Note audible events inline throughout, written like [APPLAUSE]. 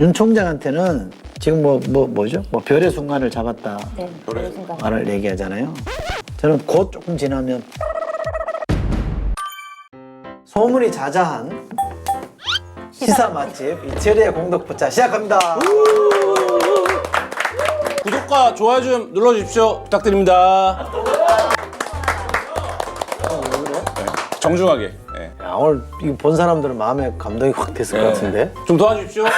윤 총장한테는 지금 뭐, 뭐, 뭐죠? 뭐 별의 순간을 잡았다 네, 그런 순간. 말을 얘기하잖아요. 저는 곧 조금 지나면 소문이 자자한 시사 맛집 이철의 공덕포차 시작합니다. 구독과 좋아요 좀 눌러주십시오. 부탁드립니다. 네, 정중하게. 네. 야, 오늘 이거 본 사람들은 마음에 감동이 확 됐을 것 같은데. 좀 도와주십시오. [LAUGHS]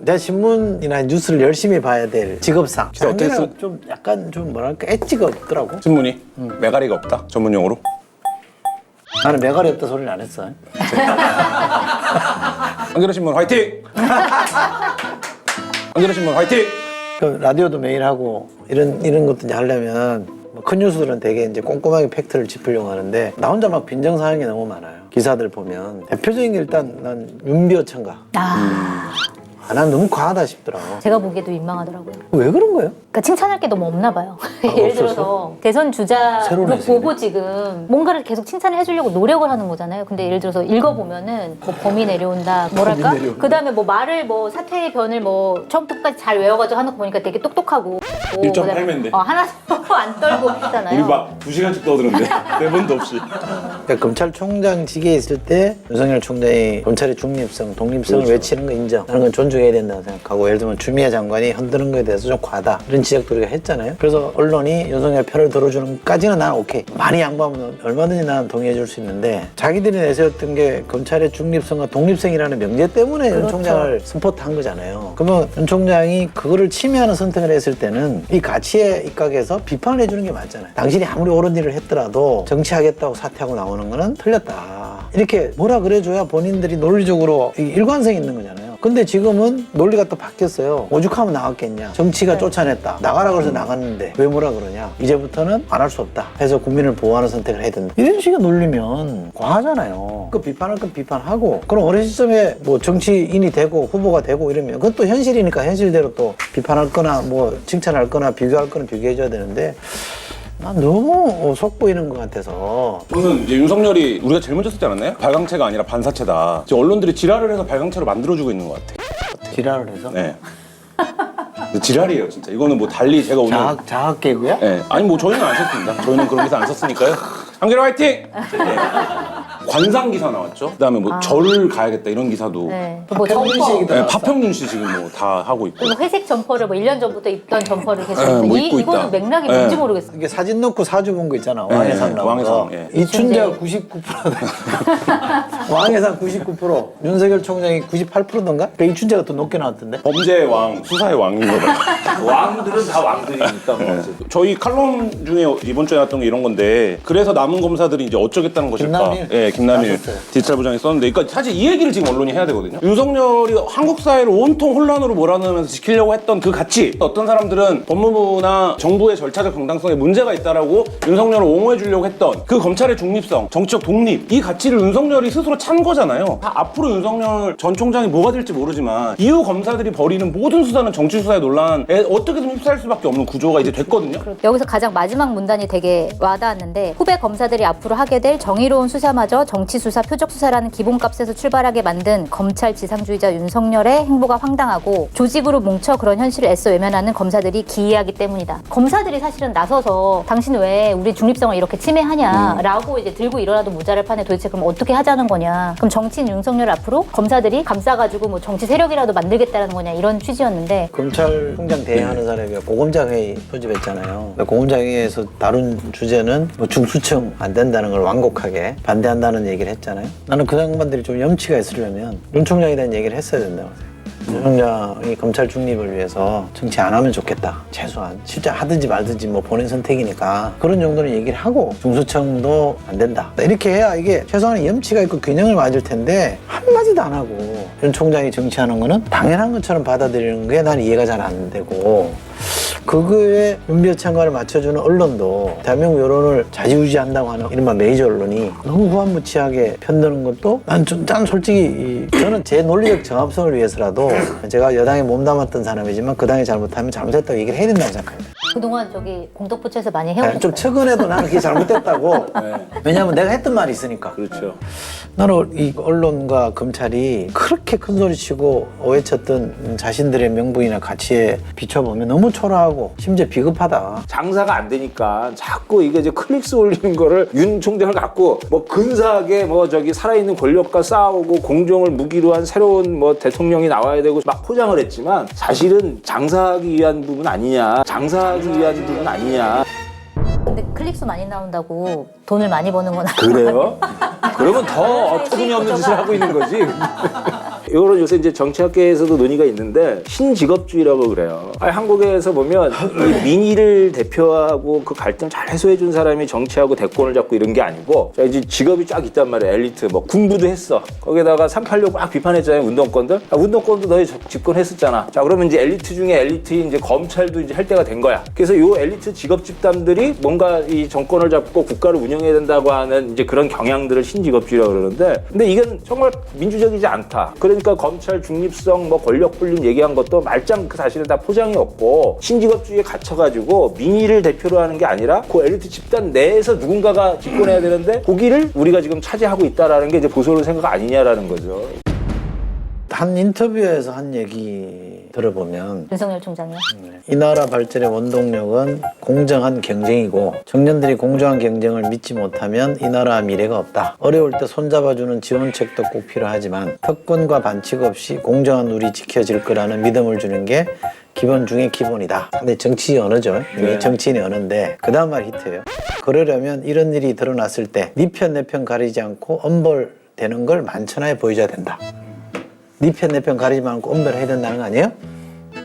내가 신문이나 뉴스를 열심히 봐야 될 직업상. 진짜 어땠어? 좀 약간 좀 뭐랄까 엣지가 없더라고. 신문이 메가리가 없다. 전문 용어로. 나는 메가리 없다 소리는 안 했어. [LAUGHS] 한겨레 신문 화이팅! [LAUGHS] 한겨레 신문 화이팅! 그 라디오도 매일 하고 이런 이런 것도 이제 하려면 뭐 큰 뉴스들은 되게 이제 꼼꼼하게 팩트를 짚으려고 하는데 나 혼자 막 빈정 사항이 너무 많아요. 기사들 보면 대표적인 게 일단 난 윤비어천가. 아, 아, 난 너무 과하다 싶더라고. 제가 보기에도 민망하더라고요. 왜 그런 거예요? 그러니까 칭찬할 게 너무 없나 봐요. [LAUGHS] 예를 들어서 대선 주자로 새로운 보고 지금 뭔가를 계속 칭찬을 해주려고 노력을 하는 거잖아요. 근데 예를 들어서 읽어보면은 뭐 범이 내려온다, 뭐랄까? 그 다음에 뭐 말을 뭐 사태의 변을 뭐 처음부터까지 잘 외워가지고 하는 거 보니까 되게 똑똑하고. 1.8 그다음에 맨데. 어, 하나도 안 떨고 하잖아요. 두 시간씩 떠드는데 [LAUGHS] 네 번도 없이. 그러니까 검찰총장 직에 있을 때 윤석열 총장이 검찰의 중립성, 독립성을 그렇죠. 외치는 거 인정. 하는 건 존중해야 된다고 생각하고 예를 들면 주미애 장관이 흔드는 거에 대해서 좀 과다. 이런 지적도 우리가 했잖아요. 그래서 언론이 윤석열 편을 들어주는 것까지는 난 오케이. 많이 양보하면 얼마든지 나는 동의해 줄 수 있는데 자기들이 내세웠던 게 검찰의 중립성과 독립성이라는 명제 때문에 윤 그렇죠. 총장을 스포트한 거잖아요. 그러면 윤 총장이 그거를 침해하는 선택을 했을 때는 이 가치에 입각해서 비판을 해주는 게 맞잖아요. 당신이 아무리 옳은 일을 했더라도 정치하겠다고 사퇴하고 나오는 거는 틀렸다. 이렇게 뭐라 그래줘야 본인들이 논리적으로 이 일관성이 있는 거잖아요. 근데 지금은 논리가 또 바뀌었어요. 오죽하면 나갔겠냐. 정치가 쫓아냈다. 나가라 그래서 나갔는데 왜 뭐라 그러냐. 이제부터는 안 할 수 없다. 해서 국민을 보호하는 선택을 해야 된다. 이런 식의 논리면 과하잖아요. 그 비판할 건 비판하고 그럼 어느 시점에 뭐 정치인이 되고 후보가 되고 이러면 그건 또 현실이니까 현실대로 또 비판할 거나 뭐 칭찬할 거나 비교할 거는 비교해줘야 되는데 난 너무 속 보이는 것 같아서 저는 이제 윤석열이 우리가 제일 먼저 쓰지 않았나요? 발광체가 아니라 반사체다. 지금 언론들이 지랄을 해서 발광체로 만들어주고 있는 것 같아. 지랄을 해서 네. 근데 지랄이에요, 진짜. 이거는 뭐 달리 제가 오늘. 자학, 자학 개구야? 네. 아니 뭐 저희는 안 썼습니다. 저희는 그런 기사 안 썼으니까요. 한겨레 화이팅! 네. [LAUGHS] 관상 기사 나왔죠. 그다음에 뭐절 가야겠다 이런 기사도. 네. 뭐씨 점퍼. 네. 파평윤 씨 지금 뭐 다 하고 있고. 그리고 회색 점퍼를 뭐 1년 전부터 입던 점퍼를 계속 네, 뭐 이, 입고 이거는 있다. 맥락이 네. 뭔지 모르겠어요. 이게 사진 넣고 사주 본 거 있잖아. 왕해상 네, 나온 왕해상, 거. 예. 이춘재가 99%다. [LAUGHS] 왕해상 99%. 윤석열 총장이 98%던가? 그러니까 이춘재가 더 높게 나왔던데? 범죄의 왕, 수사의 왕인 거다. [LAUGHS] 왕들은 다 왕들이니까 뭐. 저희 칼럼 중에 이번 주에 나왔던 게 이런 건데 그래서 남은 검사들이 이제 어쩌겠다는 것일까? 김남일? 예, 김남일 나섰어요. 디지털 부장이 썼는데, 그러니까 사실 이 얘기를 지금 언론이 해야 되거든요. 윤석열이 한국 사회를 온통 혼란으로 몰아넣으면서 지키려고 했던 그 가치. 어떤 사람들은 법무부나 정부의 절차적 정당성에 문제가 있다라고 윤석열을 옹호해 주려고 했던 그 검찰의 중립성, 정치적 독립 이 가치를 윤석열이 스스로 찬 거잖아요. 다 앞으로 윤석열 전 총장이 뭐가 될지 모르지만 이후 검사들이 벌이는 모든 수사는 정치 수사의 논란에 어떻게든 휩싸일 수밖에 없는 구조가 이제 됐거든요. 여기서 가장 마지막 문단이 되게 와닿았는데 후배 검사들이 앞으로 하게 될 정의로운 수사마저 정치 수사, 표적 수사라는 기본값에서 출발하게 만든 검찰 지상주의자 윤석열의 행보가 황당하고 조직으로 뭉쳐 그런 현실을 애써 외면하는 검사들이 기이하기 때문이다. 검사들이 사실은 나서서 당신 왜 우리 중립성을 이렇게 침해하냐라고 이제 들고 일어나도 모자랄 판에 도대체 그럼 어떻게 하자는 거냐? 그럼 정치인 윤석열 앞으로 검사들이 감싸가지고 뭐 정치 세력이라도 만들겠다는 거냐 이런 취지였는데 검찰총장 대행하는 사람이 고검장 회의 소집했잖아요. 고검장 회의에서 다룬 주제는 뭐 중수청 안 된다는 걸 완곡하게 반대한다는 얘기를 했잖아요. 나는 그 양반들이 좀 염치가 있으려면 윤 총장에 대한 얘기를 했어야 된다고 생각해요. 윤 총장이 검찰 중립을 위해서 정치 안 하면 좋겠다. 최소한 실제 하든지 말든지 뭐 본인 선택이니까 그런 정도는 얘기를 하고 중수청도 안 된다. 이렇게 해야 이게 최소한 염치가 있고 균형을 맞을 텐데 한마디도 안 하고 윤 총장이 정치하는 거는 당연한 것처럼 받아들이는 게 난 이해가 잘 안 되고 그거에 윤비어창과를 맞춰주는 언론도 대한민국 여론을 좌지우지한다고 하는 이른바 메이저 언론이 너무 후한무치하게 편드는 것도 난, 좀, 난 솔직히 이- 저는 제 논리적 정합성을 위해서라도 제가 여당에 몸담았던 사람이지만 그 당이 잘못하면 잘못했다고 얘기를 해야 된다고 생각합니다. 그동안 저기 공덕포차에서 많이 네, 해오셨어요. 좀 최근에도 나는 그게 잘못됐다고. [LAUGHS] 왜냐하면 내가 했던 말이 있으니까. 그렇죠. 나는 이 언론과 검찰이 그렇게 큰 소리 치고 오해쳤던 자신들의 명분이나 가치에 비춰보면 너무 초라하고 심지어 비겁하다. 장사가 안 되니까 자꾸 이게 이제 클릭수 올리는 거를 윤 총장을 갖고 뭐 근사하게 뭐 저기 살아있는 권력과 싸우고 공정을 무기로 한 새로운 뭐 대통령이 나와야 되고 막 포장을 했지만 사실은 장사하기 위한 부분 아니냐 장사하기 위한 부분 아니냐 근데 클릭수 많이 나온다고 돈을 많이 버는 건 그래요? [LAUGHS] 그러면 더 어처구니없는 짓을 하고 있는 거지. 이거는 요새 이제 정치학계에서도 논의가 있는데 신직업주의라고 그래요. 아니, 한국에서 보면 이 민의를 대표하고 그 갈등 잘 해소해 준 사람이 정치하고 대권을 잡고 이런 게 아니고 자, 이제 직업이 쫙 있단 말이에요. 엘리트 뭐 공부도 했어. 거기다가 386 막 비판했잖아요. 운동권들. 아, 운동권도 너희 저- 집권했었잖아. 자 그러면 이제 엘리트 중에 엘리트인 이제 검찰도 이제 할 때가 된 거야. 그래서 요 엘리트 직업 집단들이 뭔가 이 정권을 잡고 국가를 운영해야 된다고 하는 이제 그런 경향들을 신직업주의라고 그러는데 근데 이건 정말 민주적이지 않다. 그 러니까 검찰 중립성 뭐 권력 분립 얘기한 것도 말짱 그 사실은 다 포장이 없고 신직업주의에 갇혀가지고 민의를 대표로 하는 게 아니라 그 엘리트 집단 내에서 누군가가 집권해야 되는데 거기를 우리가 지금 차지하고 있다라는 게 이제 보수로 생각 아니냐라는 거죠. 한 인터뷰에서 한 얘기 들어보면 윤석열 총장이요. 이 나라 발전의 원동력은 공정한 경쟁이고 청년들이 공정한 경쟁을 믿지 못하면 이 나라 미래가 없다. 어려울 때 손잡아주는 지원책도 꼭 필요하지만 특권과 반칙 없이 공정한 우리 지켜질 거라는 믿음을 주는 게 기본 중에 기본이다. 근데 정치 언어죠. 이게 네. 정치인의 언어인데 그 다음 말이 히트예요. 그러려면 이런 일이 드러났을 때 네 편 내 편 가리지 않고 엄벌 되는 걸 만천하에 보여줘야 된다. 네 편 내 편 가리지 않고 엄벌해야 된다는 거 아니에요?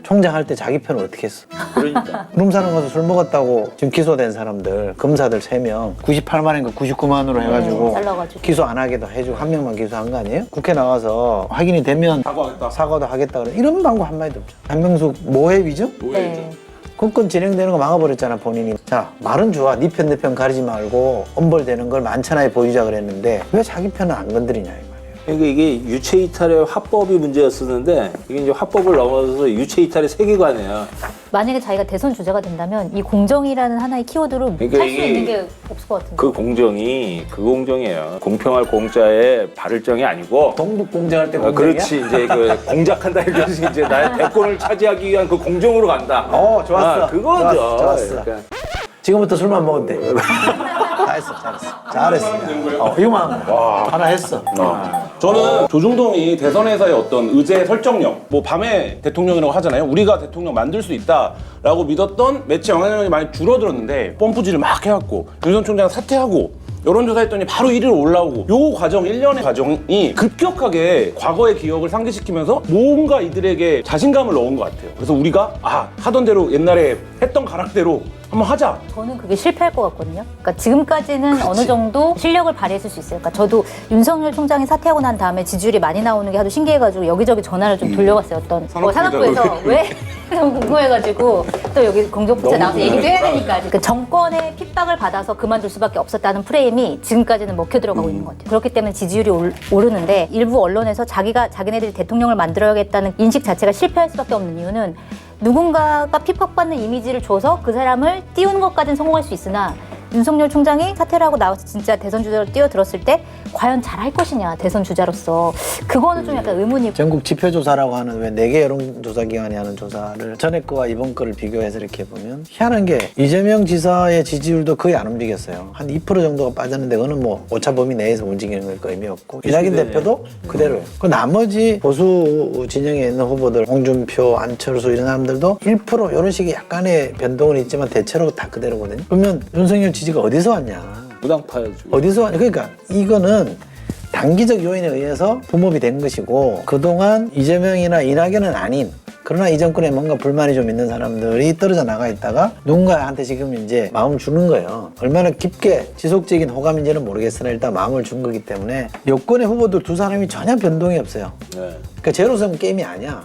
총장 할 때 자기 편을 어떻게 했어? 그러니까. 룸사는 가서 술 먹었다고 지금 기소된 사람들 검사들 3명 98만인가 99만으로 해가지고 네, 잘라가지고. 기소 안 하게도 해주고 한 명만 기소한 거 아니에요? 국회 나와서 확인이 되면 사과하겠다. 사과도 하겠다 그래 이런 방법 한마디도 없죠 한명숙 모해 위죠? 네. 국권 진행되는 거 막아버렸잖아 본인이 자 말은 좋아 네 편 내 편 가리지 말고 엄벌되는 걸 만천하에 보여주자 그랬는데 왜 자기 편은 안 건드리냐 이 말이에요 그러니까 이게 유체 이탈의 화법이 문제였었는데 이게 이제 화법을 넘어서서 유체 이탈의 세계관이에요. 만약에 자기가 대선 주자가 된다면 이 공정이라는 하나의 키워드로 그러니까 할수 이게 있는 게 없을 것 같은데. 그 공정이 그 공정이에요. 공평할 공짜의 발을정이 아니고 동북 공정할 때 어, 공정이야? 그렇지 이제 그 [LAUGHS] 공작한다 이거지 이제 나의 대권을 차지하기 위한 그 공정으로 간다. 어 좋았어 아, 그거죠. 좋았어, 좋았어. 그러니까 지금부터 술만 먹으면 돼. [LAUGHS] 다 했어, 잘했어. 잘했어. 어, 이거만 하나 했어. 저는 조중동이 대선에서의 어떤 의제 설정력, 뭐 밤에 대통령이라고 하잖아요. 우리가 대통령 만들 수 있다라고 믿었던 매체 영향력이 많이 줄어들었는데 펌프질을 막 해갖고 윤선 총장 사퇴하고 여론조사했더니 바로 1위로 올라오고 요 과정, 1년의 과정이 급격하게 과거의 기억을 상기시키면서 뭔가 이들에게 자신감을 넣은 것 같아요. 그래서 우리가 아 하던 대로 옛날에 했던 가락대로 한번 하자. 저는 그게 실패할 것 같거든요. 그러니까 지금까지는 어느 정도 실력을 발휘했을 수 있어요. 그러니까 저도 윤석열 총장이 사퇴하고 난 다음에 지지율이 많이 나오는 게 하도 신기해가지고 여기저기 전화를 좀 돌려봤어요. 어떤 뭐 산업부에서 왜 [LAUGHS] 너무 궁금해가지고 또 여기 공정부처 나와서 얘기도 해야 되니까 그 정권의 핍박을 받아서 그만둘 수밖에 없었다는 프레임이 지금까지는 먹혀 들어가고 있는 것 같아요. 그렇기 때문에 지지율이 올- 오르는데 일부 언론에서 자기가 자기네들이 대통령을 만들어야겠다는 인식 자체가 실패할 수밖에 없는 이유는 누군가가 핍박받는 이미지를 줘서 그 사람을 띄우는 것까지는 성공할 수 있으나 윤석열 총장이 사퇴를 하고 나와서 진짜 대선 주자로 뛰어들었을 때 과연 잘할 것이냐 대선 주자로서 그거는 좀 약간 의문이 전국 지표조사라고 하는 왜 네 개 여론조사 기관이 하는 조사를 전에 거와 이번 거를 비교해서 이렇게 보면 희한한 게 이재명 지사의 지지율도 거의 안 움직였어요. 한 2% 정도가 빠졌는데 그거는 뭐 오차 범위 내에서 움직이는 거니까 의미 없고 이낙연 대표도 그대로예요. 그 나머지 보수 진영에 있는 후보들 홍준표, 안철수 이런 사람들도 1% 이런 식의 약간의 변동은 있지만 대체로 다 그대로거든요. 그러면 윤석열 지지가 어디서 왔냐? 무당파죠. 어디서 왔냐? 그러니까 이거는 단기적 요인에 의해서 붐업이 된 것이고 그동안 이재명이나 이낙연은 아닌 그러나 이 정권에 뭔가 불만이 좀 있는 사람들이 떨어져 나가 있다가 누군가한테 지금 이제 마음을 주는 거예요. 얼마나 깊게 지속적인 호감인지는 모르겠으나 일단 마음을 준 거기 때문에 여권의 후보들 두 사람이 전혀 변동이 없어요. 네. 그러니까 제로섬 게임이 아니야.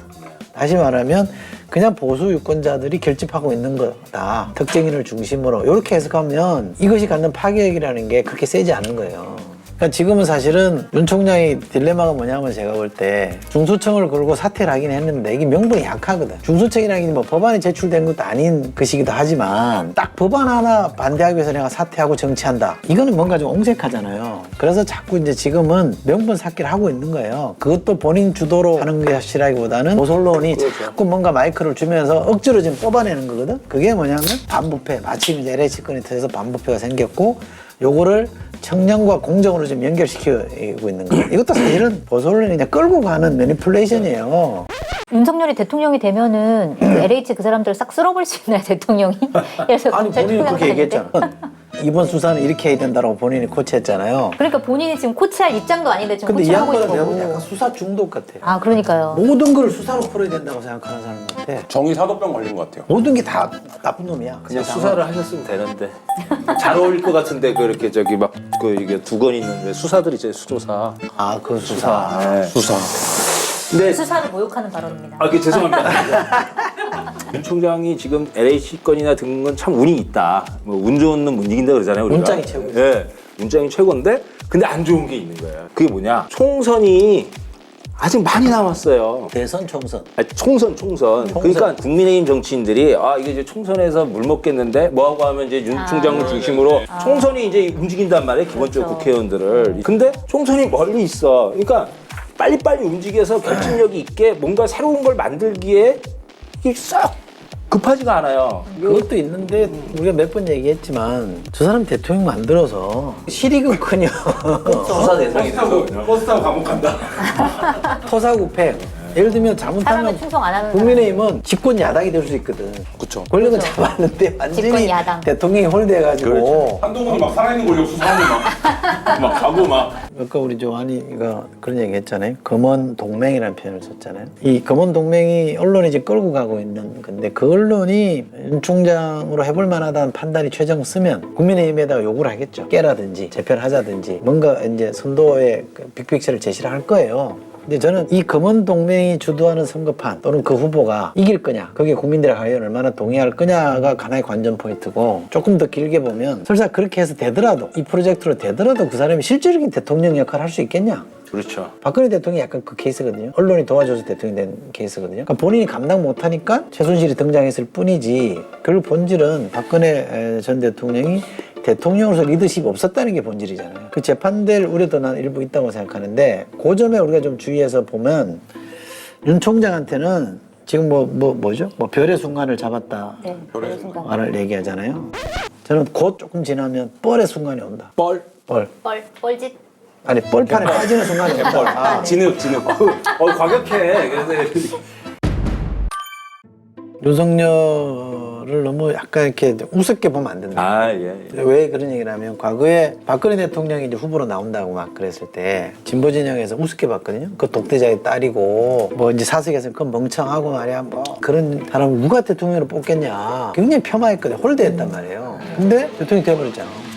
다시 말하면 그냥 보수 유권자들이 결집하고 있는 거다. 특정인을 중심으로 이렇게 해석하면 이것이 갖는 파괴력이라는 게 그렇게 세지 않은 거예요. 그러니까 지금은 사실은 윤 총장이 딜레마가 뭐냐면 제가 볼 때 중수청을 걸고 사퇴를 하긴 했는데 이게 명분이 약하거든. 중수청이라는 게뭐 법안이 제출된 것도 아닌 것이기도 하지만 딱 법안 하나 반대하기 위해서 내가 사퇴하고 정치한다. 이거는 뭔가 좀 옹색하잖아요. 그래서 자꾸 이제 지금은 명분 쌓기를 하고 있는 거예요. 그것도 본인 주도로 하는 것이라기보다는 보솔론이 자꾸 뭔가 마이크를 주면서 억지로 지금 뽑아내는 거거든. 그게 뭐냐면 반부패. 마침 이제 LH 건이 터져서 반부패가 생겼고 요거를 청년과 공정으로 좀 연결시키고 있는 거예요. 이것도 사실은 보솔론이 그냥 끌고 가는 매니플레이션이에요. 윤석열이 대통령이 되면은 그 LH 그 사람들 싹 쓸어버릴 수 있나요 대통령이? [LAUGHS] 그래서 아니 본인이 그렇게. 얘기했잖아. 이번 수사는 이렇게 해야 된다고 본인이 코치했잖아요. 그러니까 본인이 지금 코치할 입장도 아닌데 지금 근데 이 코치하고 양반은 내가 보면 있고. 약간 수사 중독 같아요. 아 그러니까요. 모든 걸 수사로 풀어야 된다고 생각하는 사람 같아. 정의 사도병 걸린 것 같아요. 모든 게 다 나쁜 놈이야. 그냥 세상은. 수사를 하셨으면 되는데 잘 어울릴 것 같은데 그렇게 저기 막 그 이게 두 건 있는 왜 수사들 있잖아요 수조사 아, 그 수사. 네. 수사. 근데 수사를 모욕하는 발언입니다. 아, 그 죄송합니다. [LAUGHS] 윤 총장이 지금 LH 건이나 든건참 운이 있다. 뭐 운 좋은 놈못 이긴다 그러잖아요. 우리가. 운짱이 최고죠. 예, 운짱이 최고인데 근데 안 좋은 게 있는 거예요. 그게 뭐냐? 총선이 아직 많이 남았어요. 대선 총선. 아니, 총선, 총선. 그러니까 국민의힘 정치인들이 아 이게 이제 총선에서 물 먹겠는데 뭐하고 하면 이제 윤 아. 총장을 중심으로 총선이 이제 움직인단 말이에요. 기본적으로 그렇죠. 국회의원들을. 근데 총선이 멀리 있어. 그러니까 빨리빨리 움직여서 결집력이 있게 뭔가 새로운 걸 만들기에 이게 썩 급하지가 않아요. 그것도 있는데 우리가 몇 번 얘기했지만 저 사람 대통령 만들어서 실익은커녕 수사 대상이 되고. 버스 타고 감옥 간다. [LAUGHS] 토사구팽. 예를 들면 잘못하면 충성 안 하는 국민의힘은 집권 야당이 될 수 있거든. 그쵸. 권력은 그렇죠. 잡았는데 완전히 집권 야당. 대통령이 홀대해가지고 한동훈이 막 살아있는 권력 수사하고 막, 막 가고 막. 아까 우리 조한이가 그런 얘기 했잖아요. 검언 동맹이라는 표현을 썼잖아요. 이 검언 동맹이 언론이 이제 끌고 가고 있는 건데 그 언론이 윤 총장으로 해볼 만하다는 판단이 최종 쓰면 국민의힘에다가 요구를 하겠죠. 깨라든지 재편하자든지 뭔가 이제 선도의 그 빅픽처를 제시를 할 거예요. 근데 저는 이 검언 동맹이 주도하는 선거판 또는 그 후보가 이길 거냐, 거기에 국민들의 과연 얼마나 동의할 거냐가 하나의 관전 포인트고 조금 더 길게 보면 설사 그렇게 해서 되더라도 이 프로젝트로 되더라도 그 사람이 실질적인 대통령 역할을 할 수 있겠냐? 그렇죠. 박근혜 대통령이 약간 그 케이스거든요. 언론이 도와줘서 대통령이 된 케이스거든요. 그러니까 본인이 감당 못하니까 최순실이 등장했을 뿐이지 결국 본질은 박근혜 에, 전 대통령이 대통령으로서 리더십이 없었다는 게 본질이잖아요. 그 재판될 우려도 난 일부 있다고 생각하는데 그 점에 우리가 좀 주의해서 보면 윤 총장한테는 지금 뭐, 뭐, 뭐죠? 뭐 별의 순간을 잡았다. 네, 그런 순간. 말을 얘기하잖아요. 저는 곧 조금 지나면 뻘의 순간이 온다. 뻘. 뻘. 뻘 뻘짓. 아니, 뻘판에 빠지는 순간이 온다. 아. 진흙, 진흙. 어, 과격해. 그래서 윤석열을 너무 약간 이렇게 우습게 보면 안 된다. 아, 예. 예. 왜 그런 얘기를 하면 과거에 박근혜 대통령이 이제 후보로 나온다고 막 그랬을 때 진보 진영에서 우습게 봤거든요. 그 독재자의 딸이고 뭐 이제 사석에서 그 멍청하고 말이야 뭐 그런 사람을 누가 대통령으로 뽑겠냐 굉장히 폄하했거든 홀대했단 말이에요. 근데 대통령이 돼버렸잖아.